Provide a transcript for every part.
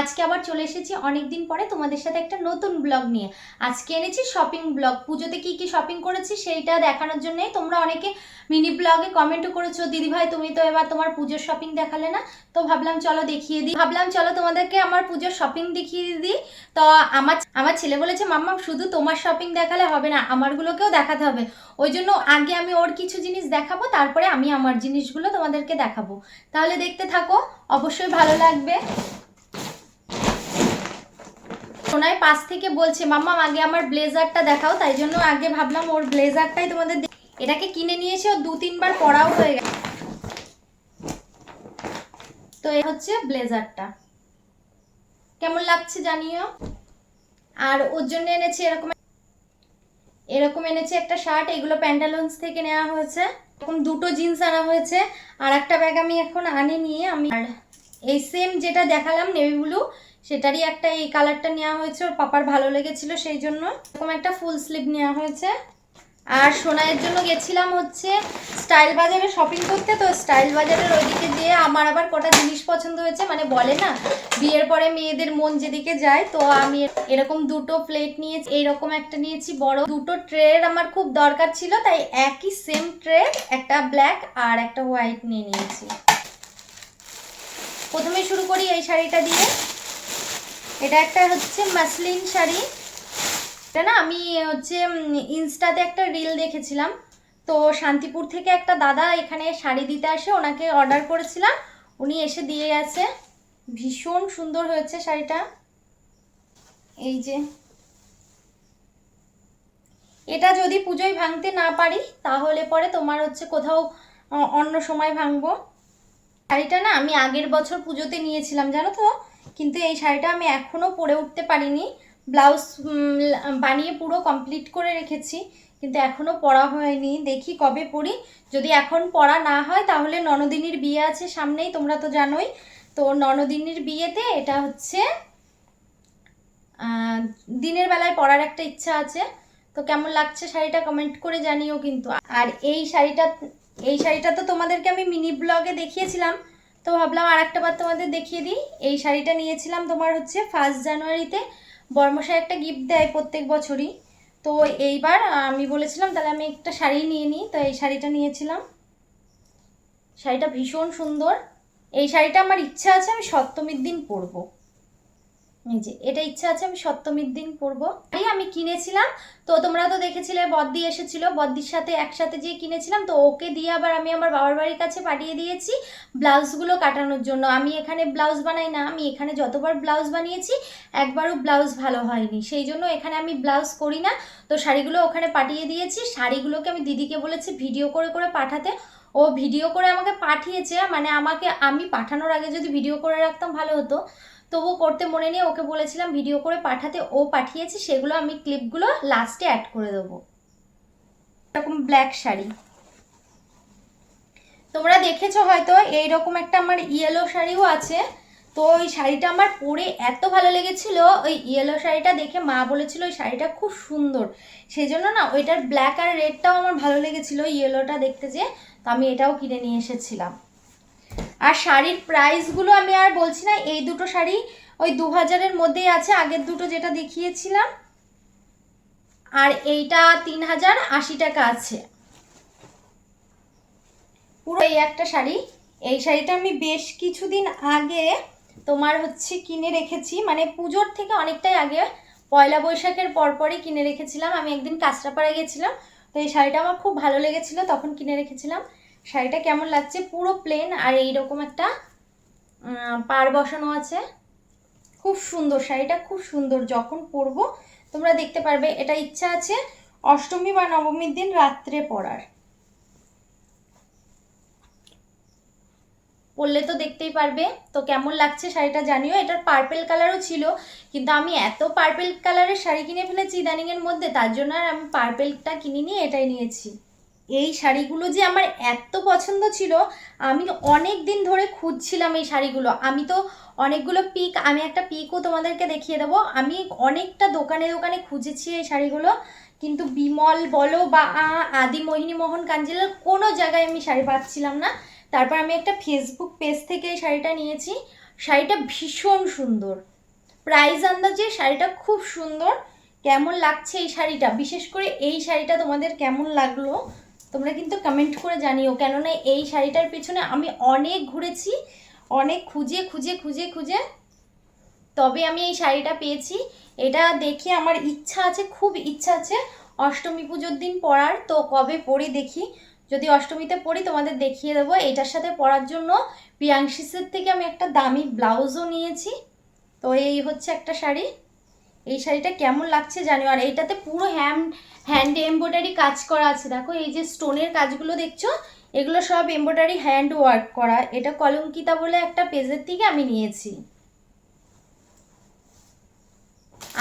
আজকে আবার চলে এসেছি অনেক দিন পরে তোমাদের সাথে একটা নতুন ব্লগ নিয়ে। আজকে এনেছি শপিং ব্লগ পুজোতে কি কি শপিং করেছি সেইটা দেখানোর জন্যই তোমরা অনেকে মিনি ব্লগে কমেন্টও করেছ দিদি ভাই তুমি তো এবার তোমার পুজোর শপিং দেখালে না? তো ভাবলাম, চলো দেখিয়ে দিই। ভাবলাম, চলো তোমাদেরকে আমার পুজোর শপিং দেখিয়ে দিই। তো আমার আমার ছেলে বলেছে, মাম্মা, শুধু তোমার শপিং দেখালে হবে না, আমারগুলোকেও দেখাতে হবে। ওই জন্য আগে আমি ওর কিছু জিনিস দেখাবো, তারপরে আমি আমার জিনিসগুলো তোমাদেরকে দেখাবো। তাহলে দেখতে থাকো, অবশ্যই ভালো লাগবে। সোনাই পাশ থেকে বলছে, মাম্মা, আগে আমার ব্লেজারটা দেখাও। তাই জন্য আগে ভাবলাম ওর ব্লেজারটাই তোমাদের এটাকে কিনে নিয়েছে, ও দু তিনবার পরাও হয়ে গেছে। তো এ হচ্ছে ব্লেজারটা। কেমন লাগছে জানিও? আর ওর জন্য এনেছে এরকম এরকম এনেছে একটা শার্ট, এগুলো প্যান্টালন্স থেকে নেওয়া হয়েছে। এরকম দুটো জিন্স আনা হয়েছে, আর একটা ব্যাগ আমি এখন আনি নিয়ে আমি আর এই সেম যেটা দেখালাম নেভি ব্লু সেটারই একটা এই কালারটা নেওয়া হয়েছে, ওর পাপার ভালো লেগেছিল সেই জন্য। এরকম একটা ফুল স্লিভ নেওয়া হয়েছে। আর সোনাইয়ের জন্য গেছিলাম হচ্ছে স্টাইল বাজারে শপিং করতে, তো স্টাইল বাজারের ওইদিকে যেয়ে আমার আবার কটা জিনিস পছন্দ হয়েছে মানে বলে না, বিয়ের পরে মেয়েদের মন যেদিকে যায়, তো আমি এরকম দুটো প্লেট নিয়েছি, এইরকম একটা নিয়েছি, বড় দুটো ট্রের আমার খুব দরকার ছিল, তাই একই সেম ট্রে একটা ব্ল্যাক আর একটা হোয়াইট নিয়ে নিয়েছি। প্রথমে শুরু করি এই শাড়িটা দিয়ে। এটা একটা হচ্ছে মাসলিন শাড়ি। এটা না আমি হচ্ছে ইনস্টাতে একটা রিল দেখেছিলাম। তো শান্তিপুর থেকে একটা দাদা এখানে শাড়ি দিতে আসে, ওনাকে অর্ডার করেছিলাম। উনি এসে দিয়ে গেছে। ভীষণ সুন্দর হয়েছে শাড়িটা। এই যে। এটা যদি পুজোয় ভাঙতে না পারি, তাহলে পরে তোমার হচ্ছে কোথাও অন্য সময় ভাঙবো। শাড়িটা না আমি আগের বছর পুজোতে নিয়েছিলাম, জানো তো? কিন্তু এই শাড়িটা আমি এখনও পরে উঠতে পারিনি। ব্লাউজ বানিয়ে পুরো কমপ্লিট করে রেখেছি, কিন্তু এখনও পরা হয়নি। দেখি কবে পরি। যদি এখন পরা না হয়, তাহলে ননদিনীর বিয়ে আছে সামনেই, তোমরা তো জানোই। তো ননদিনীর বিয়েতে এটা হচ্ছে দিনের বেলায় পরার একটা ইচ্ছা আছে। তো কেমন লাগছে শাড়িটা কমেন্ট করে জানিও কিন্তু। আর এই শাড়িটা এই শাড়িটা তো তোমাদেরকে আমি মিনি ব্লগে দেখিয়েছিলাম। তো ভাবলাম আর একটা বার তোমাদের দেখিয়ে দিই। এই শাড়িটা নিয়েছিলাম তোমার হচ্ছে ফার্স্ট জানুয়ারিতে বর্মশাই একটা গিফট দেয় প্রত্যেক বছরই। তো এইবার আমি বলেছিলাম, তাহলে আমি একটা শাড়ি নিয়ে নিই। তো এই শাড়িটা নিয়েছিলাম। শাড়িটা ভীষণ সুন্দর। এই শাড়িটা আমার ইচ্ছা আছে আমি সপ্তমীর দিন পরবো। এই যে, এটা ইচ্ছা আছে আমি সপ্তমীর দিন পরবো। এই আমি কিনেছিলাম, তো তোমরা তো দেখেছিলে বদ্দি এসেছিল। বদ্দির সাথে একসাথে যেয়ে কিনেছিলাম, তো ওকে দিয়ে আবার আমি আমার বাবার বাড়ির কাছে পাঠিয়ে দিয়েছি ব্লাউজগুলো কাটানোর জন্য। আমি এখানে ব্লাউজ বানাই না, আমি এখানে যতবার ব্লাউজ বানিয়েছি, একবারও ব্লাউজ ভালো হয়নি। সেই জন্য এখানে আমি ব্লাউজ করি না। তো শাড়িগুলো ওখানে পাঠিয়ে দিয়েছি। শাড়িগুলোকে আমি দিদিকে বলেছি ভিডিও করে করে পাঠাতে। ও ভিডিও করে আমাকে পাঠিয়েছে মানে আমাকে আমি পাঠানোর আগে যদি ভিডিও করে রাখতাম ভালো হতো। তবু করতে মনে নিয়ে ওকে বলেছিলাম ভিডিও করে পাঠাতে, ও পাঠিয়েছে, সেগুলো আমি ক্লিপগুলো লাস্টে অ্যাড করে দেবো। এরকম ব্ল্যাক শাড়ি। তোমরা দেখেছ হয়তো, এইরকম একটা আমার ইয়েলো শাড়িও আছে। তো ওই শাড়িটা আমার পরে এত ভালো লেগেছিল, ওই ইয়েলো শাড়িটা দেখে মা বলেছিল ওই শাড়িটা খুব সুন্দর। সেই জন্য না, ওইটার ব্ল্যাক আর রেডটাও আমার ভালো লেগেছিল ইয়েলোটা দেখতে যে তো আমি এটাও কিনে নিয়ে এসেছিলাম। আর শাড়ির প্রাইসগুলো আমি আর বলছি না, এই দুটো শাড়ি ওই দু হাজারের মধ্যেই আছে, আগের দুটো যেটা দেখিয়েছিলাম। আর এইটা তিন হাজার আশি টাকা আছে। পুরো এই একটা শাড়ি। এই শাড়িটা আমি বেশ কিছুদিন আগে তোমার হচ্ছে কিনে রেখেছি মানে পুজোর থেকে অনেকটাই আগে, পয়লা বৈশাখের পরপরই কিনে রেখেছিলাম। আমি একদিন কাঁচরাপাড়ায় গেছিলাম, তো এই শাড়িটা আমার খুব ভালো লেগেছিল, তখন কিনে রেখেছিলাম। শাড়িটা কেমন লাগছে? পুরো প্লেন আর এইরকম একটা পার বসানো আছে। খুব সুন্দর শাড়িটা, খুব সুন্দর। যখন পরবো, তোমরা দেখতে পারবে, এটা ইচ্ছা আছে অষ্টমী বা নবমীর দিন রাত্রে পরার। পরলে তো দেখতেই পারবে। তো কেমন লাগছে শাড়িটা জানিও। এটার পার্পেল কালারও ছিল, কিন্তু আমি এত পার্পেল কালারের শাড়ি কিনে ফেলেছি ইদানিংয়ের মধ্যে, তার জন্য আর আমি পার্পেলটা কিনে নিয়ে এটাই নিয়েছি। এই শাড়িগুলো যে আমার এত পছন্দ ছিল, আমি অনেক দিন ধরে খুঁজছিলাম এই শাড়িগুলো। আমি তো অনেকগুলো পিক আমি একটা পিকও তোমাদেরকে দেখিয়ে দেবো। আমি অনেকটা দোকানে দোকানে খুঁজেছি এই শাড়িগুলো, কিন্তু বিমল বলো বা আদি মোহিনী মোহন কাঞ্জিলার কোনো জায়গায় আমি শাড়ি পাচ্ছিলাম না। তারপর আমি একটা ফেসবুক পেজ থেকে এই শাড়িটা নিয়েছি। শাড়িটা ভীষণ সুন্দর। প্রাইস আন্দাজে শাড়িটা খুব সুন্দর। কেমন লাগছে এই শাড়িটা? বিশেষ করে এই শাড়িটা তোমাদের কেমন লাগল? তোমরা কিন্তু কমেন্ট করে জানিও, কেননা এই শাড়িটার পেছনে আমি অনেক ঘুরেছি, অনেক খুঁজে খুঁজে খুঁজে খুঁজে। তবে আমি এই শাড়িটা পেয়েছি। এটা দেখে আমার ইচ্ছা আছে, খুব ইচ্ছা আছে অষ্টমী পুজোর দিন পরার। তো কবে পরি দেখি। যদি অষ্টমীতে পরি, তোমাদের দেখিয়ে দেবো। এটার সাথে পরার জন্য প্রিয়াংশিসের থেকে আমি একটা দামি ব্লাউজও নিয়েছি। তো এই হচ্ছে একটা শাড়ি। এই শাড়িটা কেমন লাগছে জানি? আর এইটাতে পুরো হ্যান্ড হ্যান্ড এমব্রয়ডারি কাজ করা আছে। দেখো, এই যে স্টোনের কাজগুলো দেখছ? এগুলো সব এমব্রয়ডারি হ্যান্ড ওয়ার্ক করা। এটা কলঙ্কিতা বলে একটা পেজের থেকে আমি নিয়েছি।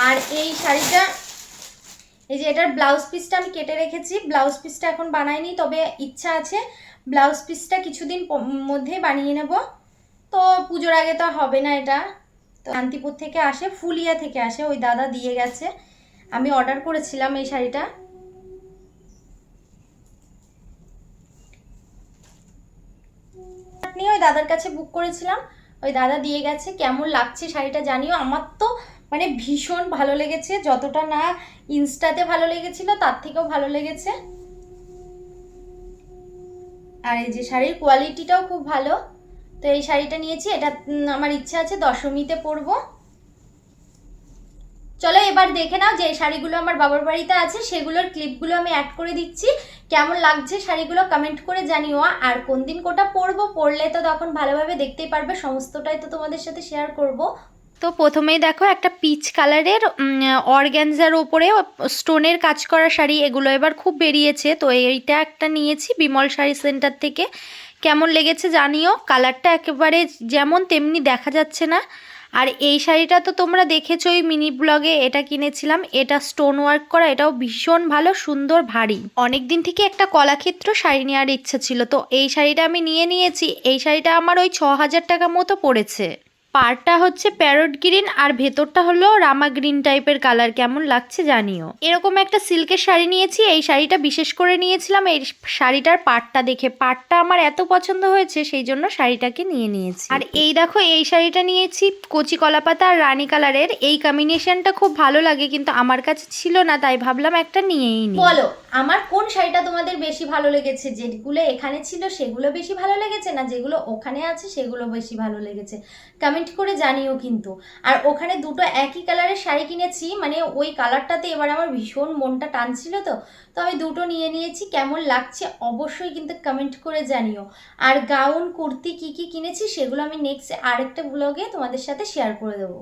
আর এই শাড়িটা, এই যে এটার ব্লাউজ পিসটা আমি কেটে রেখেছি। ব্লাউজ পিসটা এখন বানাইনি, তবে ইচ্ছা আছে। ব্লাউজ পিসটা কিছুদিন মধ্যেই বানিয়ে নেব। তো পুজোর আগে তো হবে না এটা। তো শান্তিপুর থেকে আসে, ফুলিয়া থেকে আসে, ওই দাদা দিয়ে গেছে। আমি অর্ডার করেছিলাম এই শাড়িটা। নিয়ে ওই দাদার কাছে বুক করেছিলাম, ওই দাদা দিয়ে গেছে। কেমন লাগছে শাড়িটা জানিও? আমার তো মানে ভীষণ ভালো লেগেছে, যতটা না ইনস্টাতে ভালো লেগেছিল, তার থেকেও ভালো লেগেছে। আর এই যে শাড়ির কোয়ালিটিটাও খুব ভালো। তো এই শাড়িটা নিয়েছি, এটা আমার ইচ্ছা আছে দশমীতে পরব। চলো এবার দেখে নাও যে শাড়িগুলো আমার বাবার বাড়িতে আছে, সেগুলোর ক্লিপগুলো আমি অ্যাড করে দিচ্ছি। কেমন লাগছে শাড়িগুলো কমেন্ট করে জানিও, আর কোন দিন কোটা পরবো, পরলে তো তখন ভালোভাবে দেখতেই পারবে, সমস্তটাই তো তোমাদের সাথে শেয়ার করব। তো প্রথমেই দেখো একটা পিচ কালারের অর্গ্যানজার ওপরে স্টোনের কাজ করা শাড়ি, এগুলো এবার খুব বেরিয়েছে। তো এইটা একটা নিয়েছি বিমল শাড়ি সেন্টার থেকে। কেমন লেগেছে জানিও? কালারটা একেবারে যেমন তেমনি দেখা যাচ্ছে না। আর এই শাড়িটা তো তোমরা দেখেছোই মিনি ব্লগে, এটা কিনেছিলাম। এটা স্টোন ওয়ার্ক করা, এটাও ভীষণ ভালো, সুন্দর, ভারী। অনেক দিন থেকে একটা কলাক্ষেত্র শাড়ি নেওয়ার ইচ্ছা ছিল। তো এই শাড়িটা আমি নিয়ে নিয়েছি। এই শাড়িটা আমার ওই ছ হাজার টাকা মতো পড়েছে। পাড়টা হচ্ছে প্যারট গ্রিন আর ভেতরটা হলো রামা গ্রিন টাইপের কালার। কেমন লাগছে জানিও। এরকম একটা সিল্কের শাড়ি নিয়েছি। এই শাড়িটা বিশেষ করে নিয়েছিলাম। এই শাড়িটার পাড়টা দেখে পাড়টা আমার এত পছন্দ হয়েছে, সেই জন্য শাড়িটাকে নিয়ে নিয়েছি। আর এই দেখো, এই শাড়িটা নিয়েছি কচি কলাপাতা আর রানী কালারের। এই কম্বিনেশনটা খুব ভালো লাগে, কিন্তু আমার কাছে ছিল না, তাই ভাবলাম একটা নিয়েই নি বলো। আমার কোন শাড়িটা তোমাদের বেশি ভালো লেগেছে? যেগুলো এখানে ছিল সেগুলো বেশি ভালো লেগেছে না যেগুলো ওখানে আছে সেগুলো বেশি ভালো লেগেছে? কমেন্ট করে জানিও কিন্তু। আর ওখানে দুটো একই কালারের শাড়ি কিনেছি মানে ওই কালারটাতে এবার আমার ভীষণ মনটা টানছিল তো। তো আমি দুটো নিয়ে নিয়েছি, কেমন লাগছে অবশ্যই কিন্তু কমেন্ট করে জানিও। আর গাউন কুর্তি কি কি কিনেছি সেগুলো আমি নেক্সট আরেকটা ব্লগে তোমাদের সাথে শেয়ার করে দেবো।